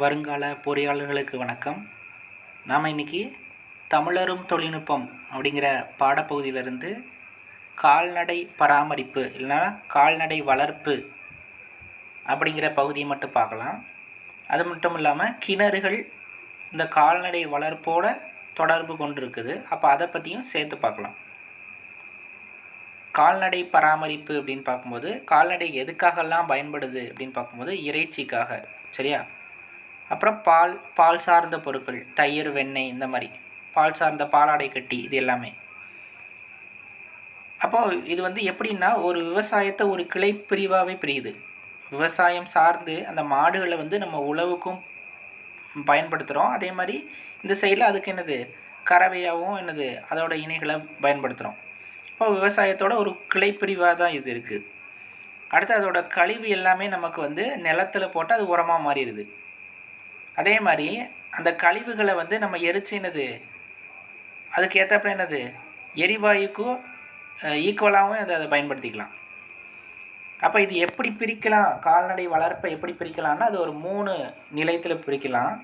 வருங்கால பொறியாளர்களுக்கு வணக்கம். நாம் இன்னைக்கு தமிழரும் தொழில்நுட்பம் அப்படிங்கிற பாடப்பகுதியிலிருந்து கால்நடை பராமரிப்பு இல்லைன்னா கால்நடை வளர்ப்பு அப்படிங்கிற பகுதியை மட்டும் பார்க்கலாம். அது மட்டும் இல்லாமல் கிணறுகள் இந்த கால்நடை வளர்ப்போட தொடர்பு கொண்டிருக்குது. அப்போ அதை பற்றியும் சேர்த்து பார்க்கலாம். கால்நடை பராமரிப்பு அப்படின்னு பார்க்கும்போது கால்நடை எதுக்காகலாம் பயன்படுது அப்படின்னு பார்க்கும்போது இறைச்சிக்காக சரியா? அப்புறம் பால் பால் சார்ந்த பொருட்கள் தயிர் வெண்ணெய் இந்த மாதிரி. பால் சார்ந்த பாலாடை கட்டி இது எல்லாமே. அப்போ இது வந்து எப்படின்னா ஒரு விவசாயத்தை ஒரு கிளை பிரிவாகவே பிரியுது. விவசாயம் சார்ந்து அந்த மாடுகளை வந்து நம்ம உழவுக்கும் பயன்படுத்துகிறோம் அதே மாதிரி இந்த சைடில் அதுக்கு என்னது? கறவையாகவும் என்னது? அதோட இணைகளை பயன்படுத்துகிறோம் இப்போ விவசாயத்தோட ஒரு கிளை பிரிவாக தான் இது இருக்குது அடுத்து அதோட கழிவு எல்லாமே நமக்கு வந்து நிலத்தில் போட்டு அது உரமாக மாறிடுது. அதே மாதிரி அந்த கழிவுகளை வந்து நம்ம எரிச்சு என்னது? அதுக்கு ஏற்றப்ப என்னது? எரிவாயுக்கும் ஈக்குவலாகவும் அதை அதை பயன்படுத்திக்கலாம். அப்போ இது எப்படி பிரிக்கலாம்? கால்நடை வளர்ப்பை எப்படி பிரிக்கலாம்னா அது ஒரு மூணு நிலையத்தில் பிரிக்கலாம்.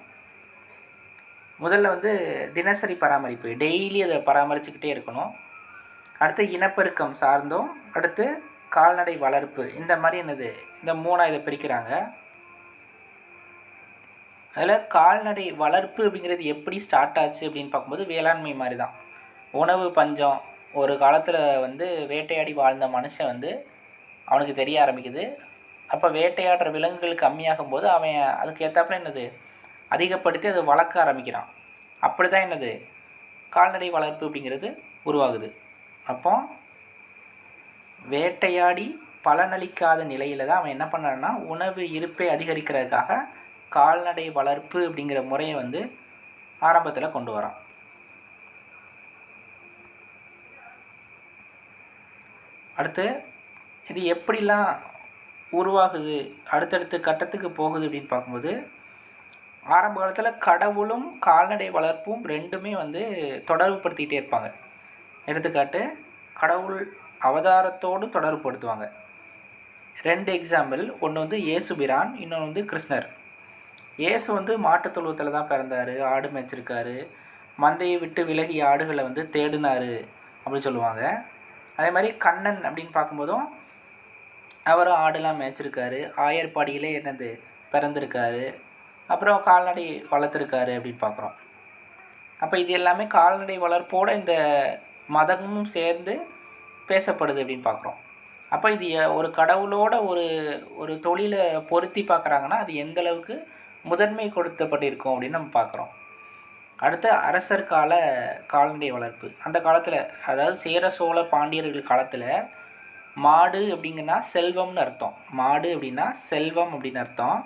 முதல்ல வந்து தினசரி பராமரிப்பு டெய்லி அதை பராமரிச்சுக்கிட்டே இருக்கணும். அடுத்து இனப்பெருக்கம் சார்ந்தும் அடுத்து கால்நடை வளர்ப்பு இந்த மாதிரி என்னது? இந்த மூணாக இதை பிரிக்கிறாங்க. அதில் கால்நடை வளர்ப்பு அப்படிங்கிறது எப்படி ஸ்டார்ட் ஆச்சு அப்படின்னு பார்க்கும்போது வேளாண்மை மாதிரி தான். உணவு பஞ்சம் ஒரு காலத்தில் வந்து வேட்டையாடி வாழ்ந்த மனுஷன் வந்து அவனுக்கு தெரிய ஆரம்பிக்குது. அப்போ வேட்டையாடுற விலங்குகள் கம்மியாகும் போது அவன் அதுக்கு ஏற்றாப்புல என்னது? அதிகப்படுத்தி அதை வளர்க்க ஆரம்பிக்கிறான். அப்படி தான் என்னது? கால்நடை வளர்ப்பு அப்படிங்கிறது உருவாகுது. அப்போ வேட்டையாடி பலனளிக்காத நிலையில் தான் அவன் என்ன பண்ணான்னா உணவு இருப்பை அதிகரிக்கிறதுக்காக கால்நடை வளர்ப்பு அப்படிங்கிற முறையை வந்து ஆரம்பத்தில் கொண்டு வரான். அடுத்து இது எப்படிலாம் உருவாகுது அடுத்தடுத்த கட்டத்துக்கு போகுது அப்படின்னு பார்க்கும்போது ஆரம்ப காலத்தில் கடவுளும் கால்நடை வளர்ப்பும் ரெண்டுமே வந்து தொடர்பு படுத்திக்கிட்டே இருப்பாங்க. எடுத்துக்காட்டு கடவுள் அவதாரத்தோடு தொடர்புபடுத்துவாங்க ரெண்டு எக்ஸாம்பிள் ஒன்று வந்து இயேசுபிரான் இன்னொன்று வந்து கிருஷ்ணர். இயேசு வந்து மாட்டுத் தொழுவத்தில் தான் பிறந்தார் ஆடு மேய்ச்சிருக்காரு. மந்தையை விட்டு விலகிய ஆடுகளை வந்து தேடினார் அப்படின்னு சொல்லுவாங்க. அதே மாதிரி கண்ணன் அப்படின்னு பார்க்கும்போதும் அவரும் ஆடுலாம் மேய்ச்சிருக்காரு. ஆயர்பாடியிலே என்னது? பிறந்திருக்காரு. அப்புறம் கால்நடை வளர்த்துருக்காரு அப்படின்னு பார்க்குறோம். அப்போ இது எல்லாமே கால்நடை வளர்ப்போடு இந்த மதமும் சேர்ந்து பேசப்படுது அப்படின்னு பார்க்குறோம். அப்போ இது ஒரு கடவுளோட ஒரு ஒரு தொழிலை பொருத்தி பார்க்குறாங்கன்னா அது எந்தளவுக்கு முதன்மை கொடுத்தப்பட்டிருக்கும் அப்படின்னு நம்ம பார்க்குறோம். அடுத்து அரசர் கால கால்நடை வளர்ப்பு. அந்த காலத்தில் அதாவது சேர சோழ பாண்டியர்கள் காலத்தில் மாடு அப்படிங்கன்னா செல்வம்னு அர்த்தம். மாடு அப்படின்னா செல்வம் அப்படின்னு அர்த்தம்.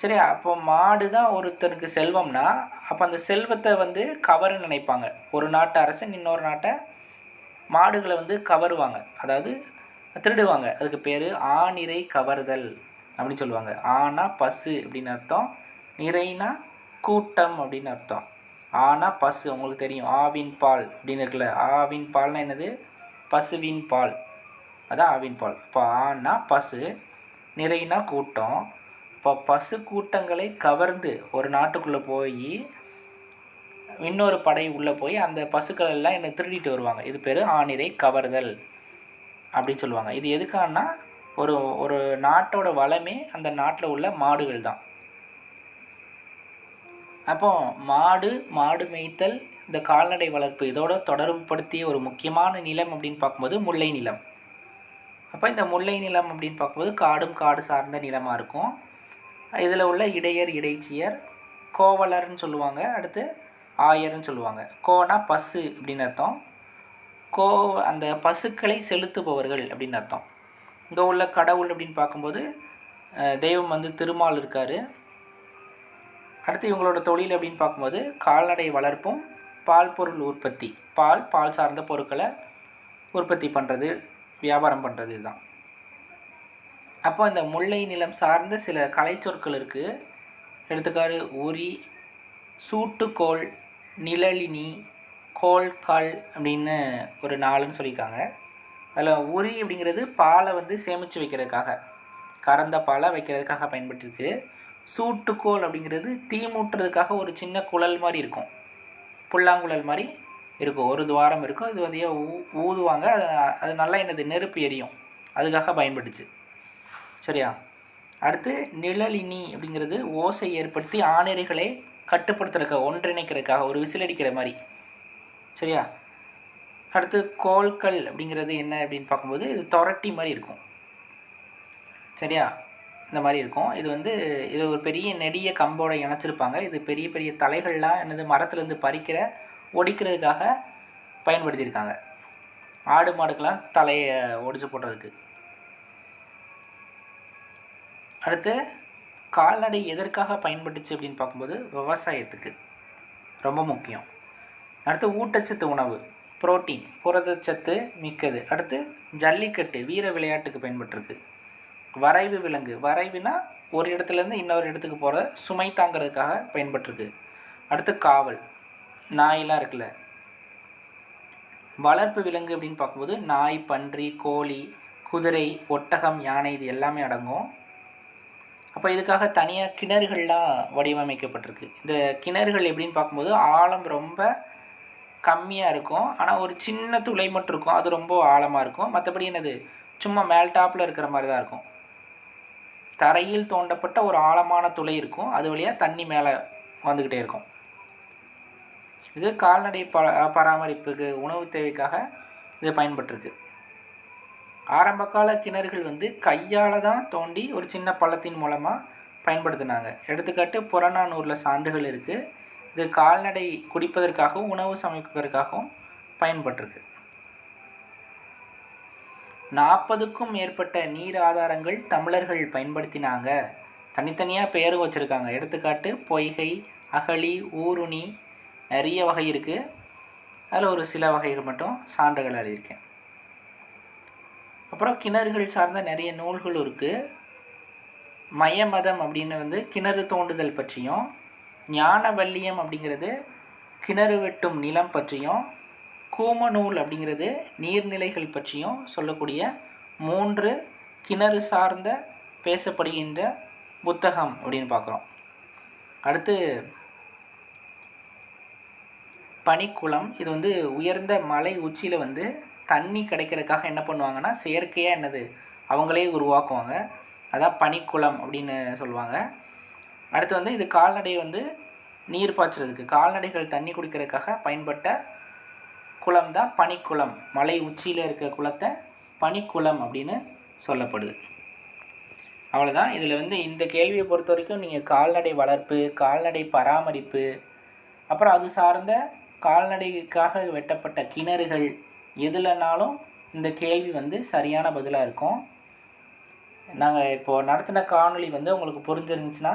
சரி அப்போ மாடு தான் ஒருத்தனுக்கு செல்வம்னா அப்போ அந்த செல்வத்தை வந்து கவர நினைப்பாங்க. ஒரு நாட்டு அரசன் இன்னொரு நாட்டை மாடுகளை வந்து கவருவாங்க. அதாவது திருடுவாங்க. அதுக்கு பேர் ஆணிரை கவர்தல் அப்படின்னு சொல்லுவாங்க. ஆனா பசு அப்படின்னு அர்த்தம் நிறைனா கூட்டம் அப்படின்னு அர்த்தம். ஆனா பசு உங்களுக்கு தெரியும். ஆவின் பால் அப்படின்னு இருக்குல்ல. ஆவின் பால்னா என்னது? பசுவின் பால். அதான் ஆவின் பால். இப்போ ஆனா பசு நிறைனா கூட்டம். இப்போ பசு கூட்டங்களை கவர்ந்து ஒரு நாட்டுக்குள்ளே போய் இன்னொரு படை உள்ளே போய் அந்த பசுக்கள் எல்லாம் என்னை திருடிட்டு வருவாங்க. இது பேர் ஆணிரை கவர்தல் அப்படின்னு சொல்லுவாங்க. இது எதுக்கான்னா ஒரு ஒரு நாட்டோட வளமே அந்த நாட்டில் உள்ள மாடுகள் தான். அப்போ மாடு மாடு மேய்த்தல் இந்த கால்நடை வளர்ப்பு இதோட தொடர்புபடுத்திய ஒரு முக்கியமான நிலம் அப்படின்னு பார்க்கும்போது முல்லை நிலம். அப்போ இந்த முல்லை நிலம் அப்படின்னு பார்க்கும்போது காடும் காடு சார்ந்த நிலமாக இருக்கும். இதில் உள்ள இடையர் இடைச்சியர் கோவலர்னு சொல்லுவாங்க. அடுத்து ஆயர்னு சொல்லுவாங்க. கோனா பசு அப்படின்னு அர்த்தம். கோ அந்த பசுக்களை செலுத்துபவர்கள் அப்படின்னு அர்த்தம். இங்கே உள்ள கடவுள் அப்படின்னு பார்க்கும்போது தெய்வம் வந்து திருமால் இருக்கார். அடுத்து இவங்களோட தொழில் அப்படின்னு பார்க்கும்போது கால்நடை வளர்ப்பும் பால் பொருள் உற்பத்தி பால் பால் சார்ந்த பொருட்களை உற்பத்தி பண்ணுறது வியாபாரம் பண்ணுறது இதுதான். அப்போ இந்த முல்லை நிலம் சார்ந்த சில கலைச்சொற்கள் இருக்குது எடுத்துக்காரு உரி சூட்டுக்கோள் நிழலினி கோல்கால் அப்படின்னு ஒரு நாலுன்னு சொல்லியிருக்காங்க. அதில் உரி அப்படிங்கிறது பாலை வந்து சேமித்து வைக்கிறதுக்காக. கறந்த பாலை வைக்கிறதுக்காக பயன்பட்டுருக்கு. சூட்டுக்கோல் அப்படிங்கிறது தீ மூட்டுறதுக்காக ஒரு சின்ன குழல் மாதிரி இருக்கும். புல்லாங்குழல் மாதிரி இருக்கும். ஒரு துவாரம் இருக்கும். இது வந்து ஊ ஊதுவாங்க. அது அது நல்லா என்னது? நெருப்பு எரியும். அதுக்காக பயன்பட்டுச்சு. சரியா? அடுத்து நிழலினி அப்படிங்கிறது ஓசை ஏற்படுத்தி ஆணிரைகளை கட்டுப்படுத்துறதுக்காக ஒன்றிணைக்கிறதுக்காக ஒரு விசில் அடிக்கிற மாதிரி. சரியா? அடுத்து கோல்கள் அப்படிங்கிறது என்ன அப்படின்னு பார்க்கும்போது இது தொரட்டி மாதிரி இருக்கும். சரியா? இந்த மாதிரி இருக்கும். இது வந்து இது ஒரு பெரிய நெடிய கம்போட இணைச்சிருப்பாங்க. இது பெரிய பெரிய தலைகள்லாம் என்னது மரத்துலேருந்து பறிக்கிற ஒடிக்கிறதுக்காக பயன்படுத்தியிருக்காங்க. ஆடு மாடுக்கெல்லாம் தலையை ஒடிச்சு போடுறதுக்கு. அடுத்து கால்நடை எதற்காக பயன்பட்டுச்சு அப்படின்னு பார்க்கும்போது விவசாயத்துக்கு ரொம்ப முக்கியம். அடுத்து ஊட்டச்சத்து உணவு. புரோட்டீன் புரதச்சத்து மிக்கது. அடுத்து ஜல்லிக்கட்டு வீர விளையாட்டுக்கு பயன்பட்டுருக்கு. வரைவு விலங்கு. வரைவுனா ஒரு இடத்துலேருந்து இன்னொரு இடத்துக்கு போகிற சுமை தாங்கிறதுக்காக பயன்பட்டுருக்கு. அடுத்து காவல். நாயெல்லாம் இருக்குல்ல. வளர்ப்பு விலங்கு அப்படின்னு பார்க்கும்போது நாய் பன்றி கோழி குதிரை ஒட்டகம் யானை இது எல்லாமே அடங்கும். அப்போ இதுக்காக தனியாக கிணறுகள்லாம் வடிவமைக்கப்பட்டிருக்கு. இந்த கிணறுகள் எப்படின்னு பார்க்கும்போது ஆழம் ரொம்ப கம்மியாக இருக்கும். ஆனால் ஒரு சின்ன துளை மட்டும் இருக்கும். அது ரொம்ப ஆழமாக இருக்கும். மற்றபடி என்னது? சும்மா மேல் டாப்பில் இருக்கிற மாதிரி தான் இருக்கும். தரையில் தோண்டப்பட்ட ஒரு ஆழமான துளை இருக்கும். அது வழியாக தண்ணி மேலே வந்துக்கிட்டே இருக்கும். இது கால்நடை ப பராமரிப்புக்கு உணவு தேவைக்காக இது பயன்பட்டுருக்கு. ஆரம்பகால கிணறுகள் வந்து கையால் தான் தோண்டி ஒரு சின்ன பள்ளத்தின் மூலமாக பயன்படுத்தினாங்க. எடுத்துக்காட்டு புறநானூரில் சான்றுகள் இருக்குது இது கால்நடை குடிப்பதற்காகவும் உணவு சமைப்பதற்காகவும் பயன்பட்டிருக்கு. நாற்பதுக்கும் மேற்பட்ட நீர் ஆதாரங்கள் தமிழர்கள் பயன்படுத்தினாங்க. தனித்தனியாக பேர் வச்சுருக்காங்க. எடுத்துக்காட்டு பொய்கை அகழி ஊருணி நிறைய வகை இருக்குது அதில் ஒரு சில வகைகள் மட்டும் சான்றுகள் எழுதியிருக்கேன். அப்புறம் கிணறுகள் சார்ந்த நிறைய நூல்களும் இருக்குது மயமதம் அப்படின்னு வந்து கிணறு தோண்டுதல் பற்றியும் ஞானவல்லியம் அப்படிங்கிறது கிணறு வெட்டும் நிலம் பற்றியும் கூமநூல் அப்படிங்கிறது நீர்நிலைகள் பற்றியும் சொல்லக்கூடிய மூன்று கிணறு சார்ந்த பேசப்படுகின்ற புத்தகம் அப்படின்னு பார்க்குறோம். அடுத்து பனிக்குளம். இது வந்து உயர்ந்த மலை உச்சியில் வந்து தண்ணி கிடைக்கிறதுக்காக என்ன பண்ணுவாங்கன்னா செயற்கையாக என்னது அவங்களே உருவாக்குவாங்க. அதான் பனிக்குளம் அப்படின்னு சொல்லுவாங்க. அடுத்து வந்து இது கால்நடை வந்து நீர் பாய்ச்சறதுக்கு. கால்நடைகள் தண்ணி குடிக்கிறதுக்காக பயன்பட்ட குளம் தான் பனிக்குளம். மலை உச்சியில் இருக்க குளத்தை பனிக்குளம் அப்படின்னு சொல்லப்படுது. அவ்வளோதான் இதில் வந்து இந்த கேள்வியை பொறுத்த வரைக்கும் நீங்கள் கால்நடை வளர்ப்பு கால்நடை பராமரிப்பு அப்புறம் அது சார்ந்த கால்நடைக்காக வெட்டப்பட்ட கிணறுகள் எதுலனாலும் இந்த கேள்வி வந்து சரியான பதிலாக இருக்கும். நாங்கள் இப்போது நடத்தின காணொலி வந்து உங்களுக்கு புரிஞ்சிருந்துச்சுன்னா